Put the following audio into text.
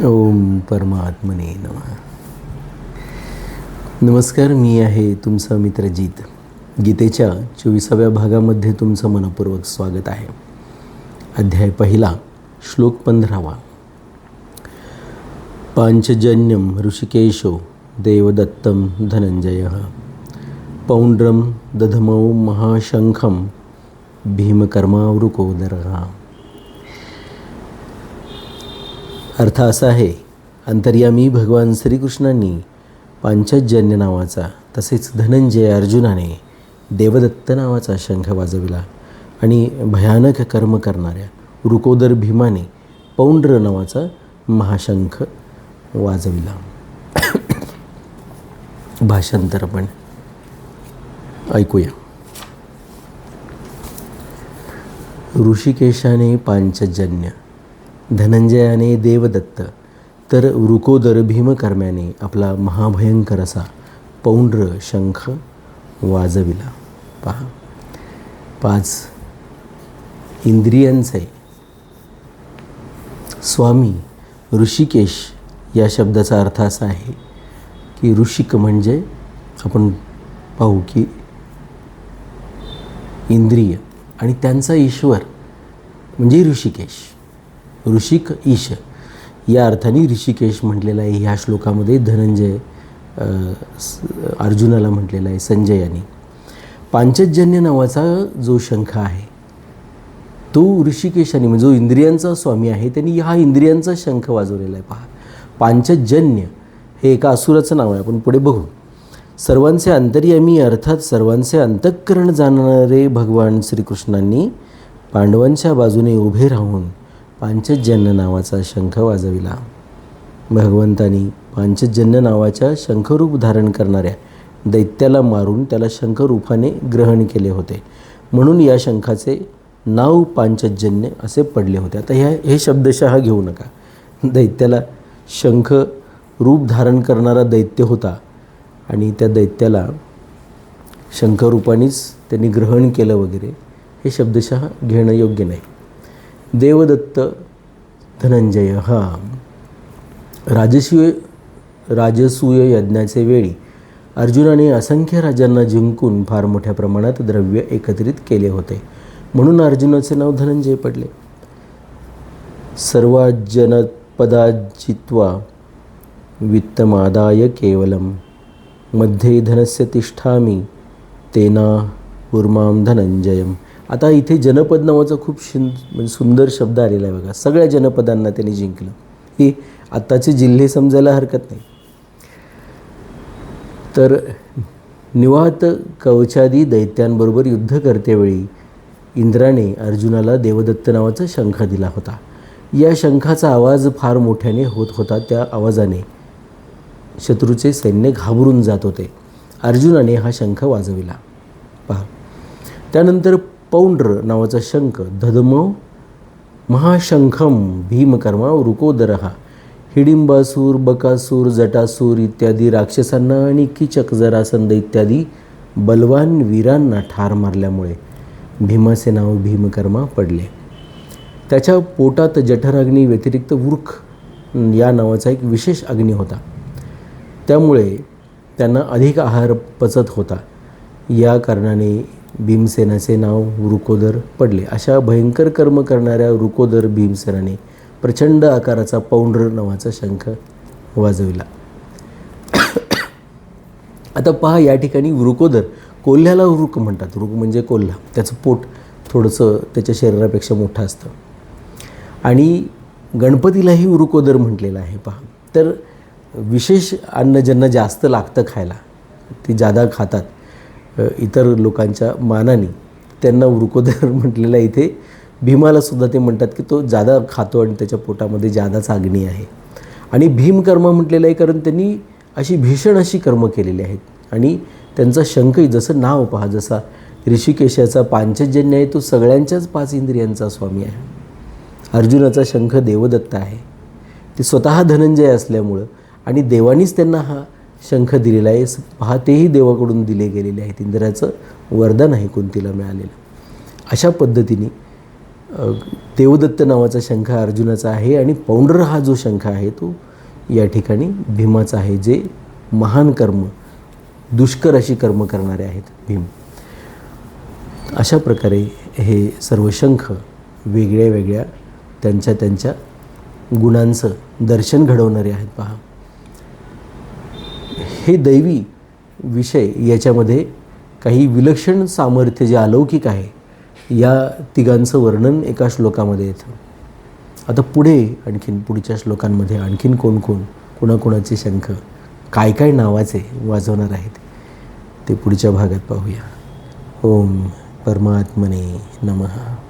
ओम परमात्मने नमः. नमस्कार मी आहे तुमचा मित्र जीत. गीतेच्या चोवीसाव्या भागामध्ये तुमचं मनपूर्वक स्वागत आहे. अध्याय पहिला श्लोक पंधरावा. पांचजन्यम ऋषिकेशो देवदत्तम धनंजय. पौंड्रम दधमौ महाशंखम भीमकर्मावृकोदरहा अर्थ असा आहे अंतर्यामी भगवान श्रीकृष्णांनी पांचजन्य नावाचा तसेच धनंजय अर्जुनाने देवदत्त नावाचा शंख वाजविला आणि भयानक कर्म करणाऱ्या रुकोदर भीमाने पौंड्र नावाचा महाशंख वाजविला. भाषांतर आपण ऐकूया. ऋषिकेशाने पांचजन्य धनंजयाने देवदत्त. तर वृकोदर भीमकर्म्याने आपला महाभयंकर असा पौंड्र शंख वाजविला. पहा. पाच. इंद्रियांचे. स्वामी ऋषिकेश या शब्दाचा अर्थ असा आहे की ऋषिक म्हणजे आपण पाहू की इंद्रिय आणि त्यांचा ईश्वर म्हणजे ऋषिकेश. ऋषिक ईश. या अर्थाने ऋषिकेश म्हटलेलं आहे. ह्या श्लोकामध्ये धनंजय अर्जुनाला म्हटलेला आहे संजय यांनी. पांचजन्य नावाचा जो शंख आहे तो ऋषिकेशाने म्हणजे जो इंद्रियांचा स्वामी आहे त्यांनी हा इंद्रियांचा शंख वाजवलेला आहे. पहा पांचजन्य हे एका असुराचं नाव आहे. आपण पुढे बघू. सर्वांचे अंतर्यामी अर्थात सर्वांचे अंतःकरण जाणणारे भगवान श्रीकृष्णांनी पांडवांच्या बाजूने उभे राहून पांचजन्य नावाचा शंख वाजविला. भगवंतानी पांचजन्य नावाच्या शंखरूप धारण करणाऱ्या दैत्याला मारून त्याला शंखरूपाने ग्रहण केले होते. म्हणून या शंखाचे नाव पांचजन्य असे पडले होते. आता ह्या हे शब्दशः घेऊ नका. दैत्याला शंख रूप धारण करणारा दैत्य होता आणि त्या दैत्याला शंखरूपानेच त्यांनी ग्रहण केलं वगैरे हे शब्दशः घेणं योग्य नाही. देवदत्त धनंजय. हा. राजसूय राजसूय यज्ञाचे वेळी अर्जुनाने असंख्य राजांना जिंकून फार मोठ्या प्रमाणात द्रव्य एकत्रित केले होते. म्हणून अर्जुनाचे नाव धनंजय पडले. सर्वाजनपदा जित्वा वित्तमादाय केवलम. मध्ये धनस्य तिष्ठामी तेना उर्मां धनंजयम. आता इथे जनपद नावाचा खूप शिं म्हणजे सुंदर शब्द आलेला आहे बघा. सगळ्या जनपदांना त्यांनी जिंकलं. हे आत्ताचे जिल्हे समजायला हरकत नाही. तर निवात कवचादी दैत्यांबरोबर युद्ध करतेवेळी इंद्राने अर्जुनाला देवदत्त नावाचा शंख दिला होता. या शंखाचा आवाज फार मोठ्याने होत होता. त्या आवाजाने शत्रूचे सैन्य घाबरून जात होते. अर्जुनाने हा शंख वाजविला. पहा. त्यानंतर पौंड्र नावाचा शंख धदमव महाशंखम भीमकर्मा रुकोदरहा हिडिंबासूर बकासूर जटासूर इत्यादी राक्षसांना आणि किचक जरासंद इत्यादी बलवान वीरांना ठार मारल्यामुळे भीमाचे नाव भीमकर्मा पडले. त्याच्या पोटात जठराग्नी व्यतिरिक्त वृख या नावाचा एक विशेष अग्नी होता. त्यामुळे त्यांना अधिक आहार पचत होता. या कारणाने भीमसेनाचे नाव वृकोदर पडले. अशा भयंकर कर्म करणाऱ्या वृकोदर भीमसेनाने प्रचंड आकाराचा पौंडर नावाचा शंख वाजविला. आता पहा या ठिकाणी वृकोदर कोल्ह्याला वृक म्हणतात. वृक म्हणजे कोल्हा. त्याचं पोट थोडंसं त्याच्या शरीरापेक्षा मोठं असतं. आणि गणपतीलाही वृकोदर म्हटलेलं आहे पहा. तर विशेष अन्न ज्यांना जास्त लागतं खायला ते जादा खातात. इतर लोकांच्या मानाने त्यांना वृकोदर म्हटलेलं इथे भीमालासुद्धा ते म्हणतात की तो जादा खातो आणि त्याच्या पोटामध्ये जादाच अग्नी आहे. आणि भीमकर्म म्हटलेलं आहे कारण त्यांनी अशी भीषण अशी कर्म केलेली आहेत. आणि त्यांचा शंखही जसं नाव पहा जसा ऋषिकेशाचा पांचजन्य आहे तो सगळ्यांच्याच पाच इंद्रियांचा स्वामी आहे. अर्जुनाचा शंख देवदत्त आहे. ते स्वतः धनंजय असल्यामुळं आणि देवानीच त्यांना हा शंख दिलेला आहे. स- पहा तेही देवाकडून दिले गेलेले आहेत. इंद्राचं वरदान आहे कुंतीला मिळालेलं. अशा पद्धतीने देवदत्त नावाचा शंख अर्जुनाचा आहे आणि पौंडर हा जो शंख आहे तो या ठिकाणी भीमाचा आहे जे महान कर्म दुष्कर अशी कर्म करणारे आहेत भीम. अशा प्रकारे हे सर्व शंख वेगळ्या वेगळ्या त्यांच्या त्यांच्या गुणांचं दर्शन घडवणारे आहेत. पहा हे दैवी विषय याच्यामध्ये काही विलक्षण सामर्थ्य जे अलौकिक आहे या तिघांचं वर्णन एका श्लोकामध्ये येतं. आता पुढे आणखीन पुढच्या श्लोकांमध्ये आणखीन कोण कोण कोणाकोणाचे शंख काय काय नावाचे वाजवणार आहेत ते पुढच्या भागात पाहूया. ओम परमात्मने नमः.